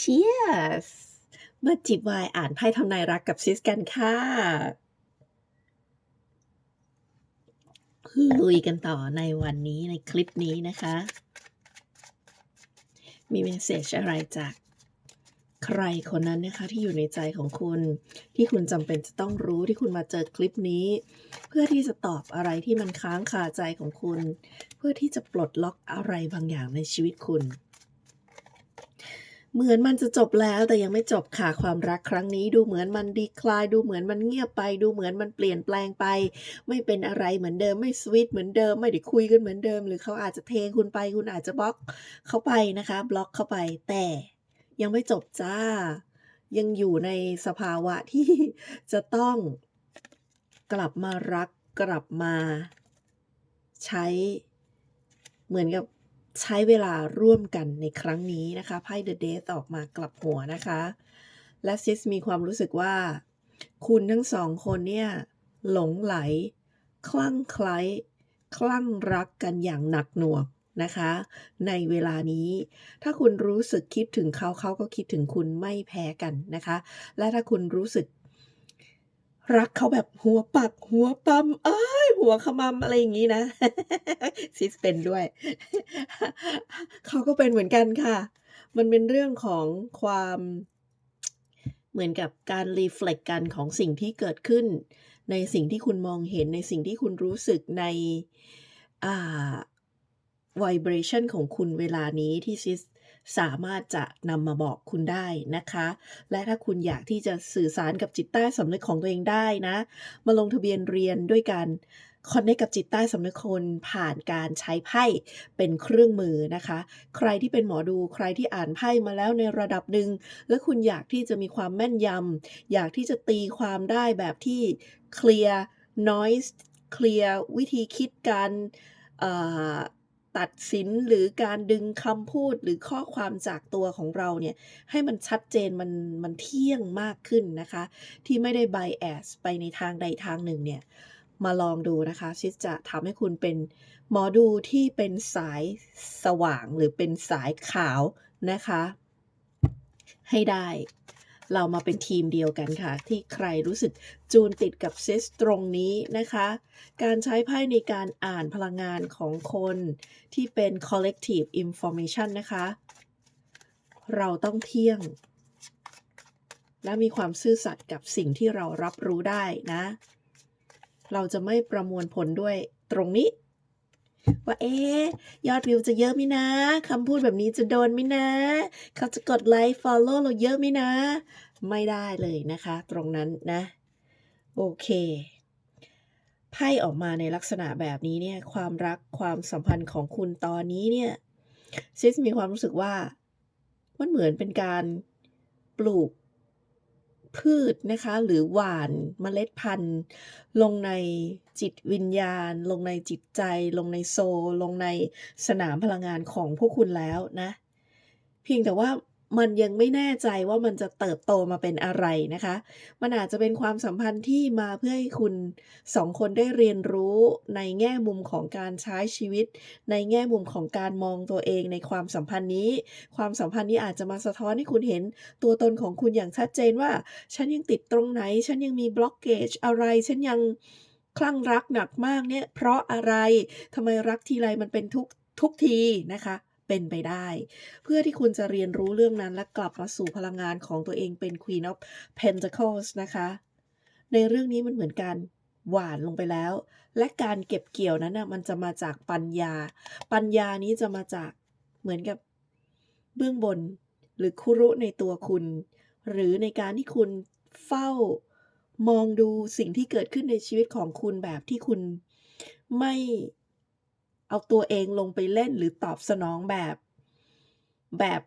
Cheers มาจิบไวน์อ่านไพ่ทำนายรักกับซิสกันค่ะลุยกันต่อในวันนี้ในคลิปนี้นะคะ มีเมสเซจอะไรจากใครคนนั้นนะคะที่อยู่ในใจของคุณ ที่คุณจำเป็นจะต้องรู้ที่คุณมาเจอคลิปนี้ เพื่อที่จะตอบอะไรที่มันค้างคาใจของคุณ เพื่อที่จะปลดล็อกอะไรบางอย่างในชีวิตคุณ เหมือนมันจะจบแล้วแต่ยังไม่จบค่ะความรักครั้งนี้ดูเหมือนมันดีคลายดูเหมือนมันเงียบไป ดูเหมือนมันเปลี่ยนแปลงไป ไม่เป็นอะไรเหมือนเดิมไม่สวิตเหมือนเดิมไม่ได้คุยกันเหมือนเดิม หรือเขาอาจจะเทคุณไปคุณอาจจะบล็อกเขาไปนะคะ บล็อกเข้าไป แต่ยังไม่จบจ้า ยังอยู่ในสภาวะที่จะต้องกลับมารักกลับมา ใช้เหมือนกับ ใช้เวลาร่วมกันในครั้งนี้นะคะไพ่ The Death ออกมากลับหัวนะคะ และซิสมีความรู้สึกว่า คุณทั้งสองคนเนี่ย หลงไหล คลั่งไคล้คลั่งรักกันอย่างหนักหน่วงนะคะ ในเวลานี้ ถ้าคุณรู้สึกคิดถึงเขาเขาก็คิดถึงคุณไม่แพ้กันนะคะ และถ้าคุณรู้สึก รักเขาแบบหัวปักหัวปั๊มเอ้ย หัวขมำอะไรอย่างนี้นะซิสเป็นด้วย เขาก็เป็นเหมือนกันค่ะ มันเป็นเรื่องของความเหมือนกับการรีเฟล็กกันของสิ่งที่เกิดขึ้น ในสิ่งที่คุณมองเห็นในสิ่งที่คุณรู้สึกในอ่า vibration ของคุณเวลานี้ที่ซิสสามารถจะนำมาบอกคุณได้นะคะ และถ้าคุณอยากที่จะสื่อสารกับจิตใต้สำนึกของตัวเองได้นะ มาลงทะเบียนเรียนด้วยการ คอนเนคกับจิตใต้สำนึกคนผ่านการใช้ไพ่เป็นเครื่องมือนะคะ ใครที่เป็นหมอดูใครที่อ่านไพ่มาแล้วในระดับหนึ่งและคุณอยากที่จะมีความแม่นยำอยากที่จะตีความได้แบบที่เคลียร์ noise เคลียร์วิธีคิดการตัดสินหรือการดึงคำพูดหรือข้อความจากตัวของเราเนี่ยให้มันชัดเจนมันมันเที่ยงมากขึ้นนะคะ ที่ไม่ได้ bias ไปในทางใดทางหนึ่งเนี่ย มาลองดูนะคะ ชิสจะทำให้คุณเป็นหมอดูที่เป็นสายสว่างหรือเป็นสายขาวนะคะ ให้ได้เรามาเป็นทีมเดียวกันค่ะ ที่ใครรู้สึกจูนติดกับซิสตรงนี้นะคะ การใช้ไพ่ในการอ่านพลังงานของคนที่เป็น collective information นะคะ เราต้องเที่ยง และมีความซื่อสัตย์กับสิ่งที่เรารับรู้ได้นะ เราจะไม่ประมวลผลด้วยตรงนี้ ว่าเอ๊ยอดวิวจะเยอะไหมนะคำพูดแบบนี้จะโดนไหมนะ เขาจะกดไลค์ follow เราเยอะไหมนะ ไม่ได้เลยนะคะ ตรงนั้นนะ โอเคไพ่ออกมาในลักษณะแบบนี้เนี่ยความรักความสัมพันธ์ของคุณตอนนี้เนี่ยซิสมีความรู้สึกว่า มันเหมือนเป็นการปลูก พืชนะคะ หรือหวานเมล็ดพันธุ์ ลงในจิตวิญญาณ ลงในจิตใจ ลงในโซลงในสนามพลังงานของพวกคุณแล้วนะ เพียงแต่ว่า มันยังไม่แน่ใจว่ามันจะเติบโตมาเป็นอะไรนะคะ มันอาจจะเป็นความสัมพันธ์ที่มาเพื่อให้คุณสองคนได้เรียนรู้ในแง่มุมของการใช้ชีวิต ในแง่มุมของการมองตัวเองในความสัมพันธ์นี้ ความสัมพันธ์นี้อาจจะมาสะท้อนให้คุณเห็นตัวตนของคุณอย่างชัดเจนว่า ฉันยังติดตรงไหน ฉันยังมีบล็อกเกจอะไร ฉันยังคลั่งรักหนักมากเนี่ย เพราะอะไรทำไมรักทีไรมันเป็นทุกทุกทีนะคะ เป็นไปได้ เพื่อที่คุณจะเรียนรู้เรื่องนั้นและกลับมาสู่พลังงานของตัวเองเป็น Queen of Pentacles นะคะ ในเรื่องนี้มันเหมือนการหวานลงไปแล้ว และการเก็บเกี่ยวนั้นนะมันจะมาจากปัญญา ปัญญานี้จะมาจากเหมือนกับเบื้องบน หรือคุรุในตัวคุณ หรือในการที่คุณเฝ้ามองดูสิ่งที่เกิดขึ้นในชีวิตของคุณแบบที่คุณไม่ เอาตัวเองลงไปเล่นหรือตอบสนองแบบแบบ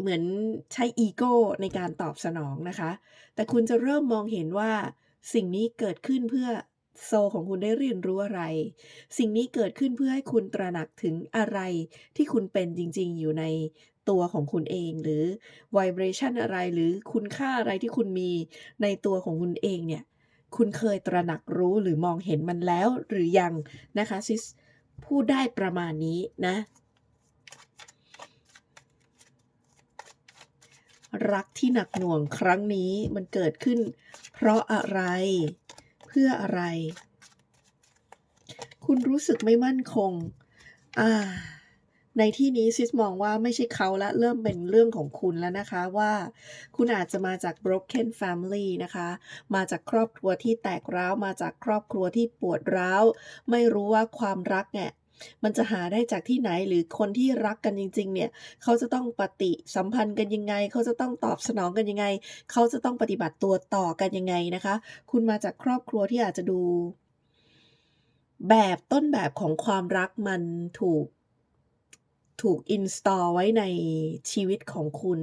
เหมือนใช้อีโก้ในการตอบสนองนะคะ แต่คุณจะเริ่มมองเห็นว่าสิ่งนี้เกิดขึ้นเพื่อโซของคุณได้เรียนรู้อะไร สิ่งนี้เกิดขึ้นเพื่อให้คุณตระหนักถึงอะไรที่คุณเป็นจริงๆ อยู่ในตัวของคุณเอง หรือ vibration อะไรหรือคุณค่าอะไรที่คุณมีในตัวของคุณเองเนี่ย คุณเคยตระหนักรู้หรือมองเห็นมันแล้วหรือยังนะคะซิส พูดได้ประมาณนี้นะ รักที่หนักหน่วงครั้งนี้มันเกิดขึ้น เพราะอะไร เพื่ออะไร คุณรู้สึกไม่มั่นคง อ่า ในที่นี้ซิสมองว่าไม่ใช่เขาละเริ่มเป็นเรื่องของคุณแล้วนะคะว่าคุณอาจจะมาจาก broken family นะคะ มาจากครอบครัวที่แตกร้าวมาจากครอบครัวที่ปวดร้าว ไม่รู้ว่าความรักเนี่ยมันจะหาได้จากที่ไหนหรือคนที่รักกันจริง ๆ เนี่ย เขาจะต้องปฏิสัมพันธ์กันยังไง เขาจะต้องตอบสนองกันยังไง เขาจะต้องปฏิบัติตัวต่อกันยังไงนะคะ คุณมาจากครอบครัวที่อาจจะดู แบบต้นแบบของความรักมันถูก ถูก install ไว้ในชีวิตของคุณ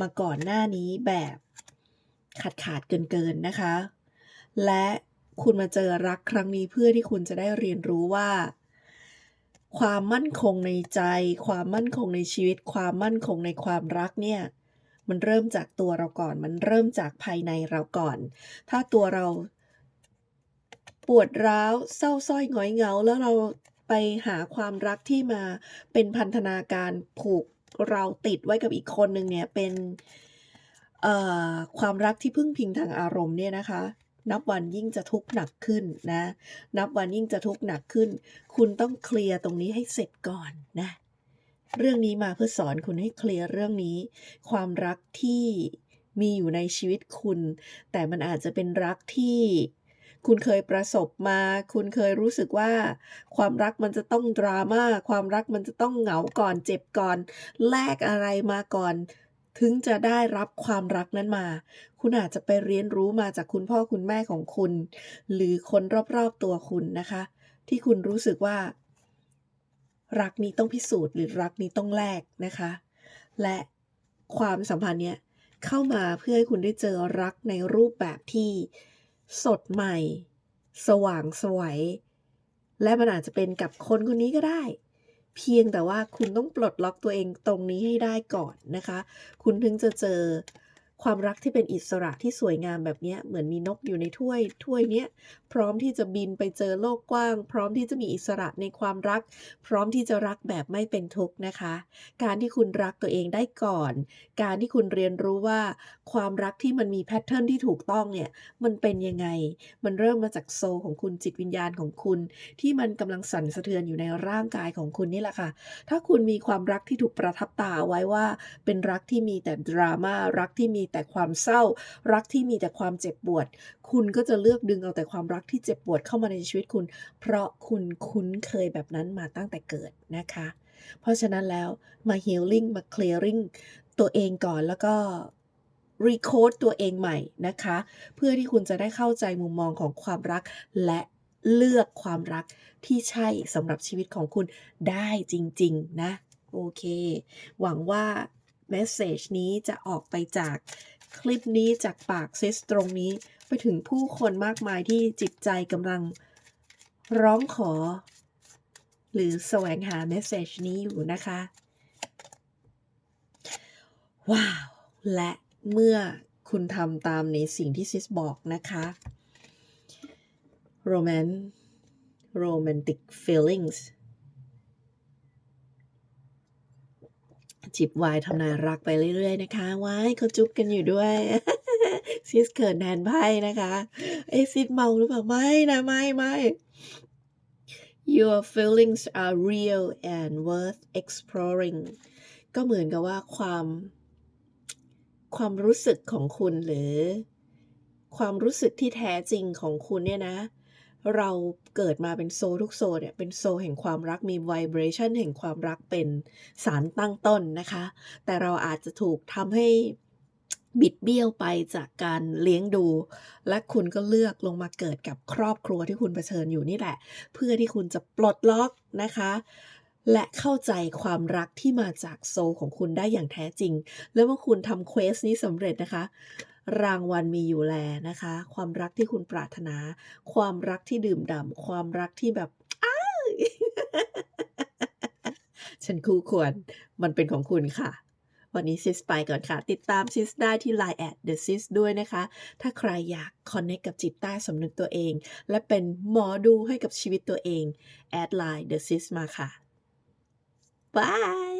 มาก่อนหน้านี้แบบขาดขาดเกินเกินๆนะคะ และคุณมาเจอรักครั้งนี้เพื่อที่คุณจะได้เรียนรู้ว่า ความมั่นคงในใจ ความมั่นคงในชีวิต ความมั่นคงในความรักเนี่ยมันเริ่มจากตัวเราก่อน มันเริ่มจากภายในเราก่อน ถ้าตัวเราปวดร้าวเศร้าสร้อยหงอยเหงา แล้วเรา ไปหาความรักที่มาเป็นพันธนาการผูกเราติดไว้กับอีกคนหนึ่งเนี่ยเป็นความรักที่พึ่งพิงทางอารมณ์เนี่ยนะคะ นับวันยิ่งจะทุกข์หนักขึ้นนะ นับวันยิ่งจะทุกข์หนักขึ้น คุณต้องเคลียร์ตรงนี้ให้เสร็จก่อนนะ เรื่องนี้มาเพื่อสอนคุณให้เคลียร์เรื่องนี้ ความรักที่มีอยู่ในชีวิตคุณ แต่มันอาจจะเป็นรักที่ คุณเคยประสบมา คุณเคยรู้สึกว่า ความรักมันจะต้องดราม่า ความรักมันจะต้องเหงาก่อนเจ็บก่อน แลกอะไรมาก่อน ถึงจะได้รับความรักนั้นมา คุณอาจจะไปเรียนรู้มาจากคุณพ่อคุณแม่ของคุณ หรือคนรอบๆตัวคุณนะคะ ที่คุณรู้สึกว่า รักนี้ต้องพิสูจน์หรือรักนี้ต้องแลกนะคะ และความสัมพันธ์เนี้ยเข้ามาเพื่อให้คุณได้เจอรักในรูปแบบที่ สดใหม่ สว่างสวยและมันอาจจะเป็นกับคนคนนี้ก็ได้ เพียงแต่ว่าคุณต้องปลดล็อกตัวเองตรงนี้ให้ได้ก่อนนะคะ คุณถึงจะเจอ ความรักที่เป็นอิสระที่สวยงามแบบนี้เหมือนมีนกอยู่ในถ้วยถ้วยเนี้ยพร้อมที่จะบินไปเจอโลกกว้าง พร้อมที่จะมีอิสระในความรัก พร้อมที่จะรักแบบไม่เป็นทุกข์นะคะ การที่คุณรักตัวเองได้ก่อน การที่คุณเรียนรู้ว่า ความรักที่มันมีแพทเทิร์นที่ถูกต้องเนี่ยมันเป็นยังไง มันเริ่มมาจากโซของคุณจิตวิญญาณของคุณ ที่มันกำลังสั่นสะเทือนอยู่ในร่างกายของคุณนี่แหละค่ะ ถ้าคุณมีความรักที่ถูกประทับตาไว้ว่า เป็นรักที่มีแต่ดราม่ารักที่มีแต่ความเศร้า รักที่มีแต่ความเจ็บปวด คุณก็จะเลือกดึงเอาแต่ความรักที่เจ็บปวดเข้ามาในชีวิตคุณ เพราะคุณคุ้นเคยแบบนั้นมาตั้งแต่เกิดนะคะ เพราะฉะนั้นแล้วมาฮีลิ่งมาเคลียร์ริ่งตัวเองก่อนแล้วก็รีโคดตัวเองใหม่นะคะ เพื่อที่คุณจะได้เข้าใจมุมมองของความรักและเลือกความรักที่ใช่สำหรับชีวิตของคุณได้จริง ๆ นะ โอเค หวังว่า เมสเซจนี้จะออกไปจากคลิปนี้จากปากซิสตรงนี้ ไปถึงผู้คนมากมายที่จิตใจกำลังร้องขอ หรือแสวงหาเมสเซจนี้อยู่นะคะ ว้าว และเมื่อคุณทำตามในสิ่งที่ซิสบอกนะคะโรแมน romantic feelings จิบไวน์ทำนายรักไปเรื่อย ๆ นะคะว้ายเขาจุ๊บกันอยู่ด้วยซิสเขินแทนไพ่นะคะเอซิสเมาหรือเปล่าไม่นะไม่ไม่ Your feelings are real and worth exploring ก็เหมือนกับว่าความ ความรู้สึกของคุณหรือ ความรู้สึกที่แท้จริงของคุณเนี่ยนะ เราเกิดมาเป็นโซทุกโซเนี่ยเป็นโซแห่งความรักมี vibration แห่งความรักเป็นสารตั้งต้นนะคะ แต่เราอาจจะถูกทำให้บิดเบี้ยวไปจากการเลี้ยงดู และคุณก็เลือกลงมาเกิดกับครอบครัวที่คุณเผชิญอยู่นี่แหละ เพื่อที่คุณจะปลดล็อกนะคะ และเข้าใจความรักที่มาจากโซของคุณได้อย่างแท้จริง แล้วเมื่อคุณทำเควสนี้สำเร็จนะคะ รางวัลมีอยู่แลนะคะ ความรักที่คุณปรารถนา ความรักที่ดื่มด่ำความรักที่แบบอ้ายฉันคู่ควร มันเป็นของคุณค่ะ วันนี้ซิสไปก่อนค่ะ ติดตามซิสได้ที่ Line แอด The Sis ด้วยนะคะ ถ้าใครอยากคอนเน c t กับจิตใต้สำนึกตัวเอง และเป็นหมอดูให้กับชีวิตตัวเอง แอดไลน์ The Sis มาค่ะ บาย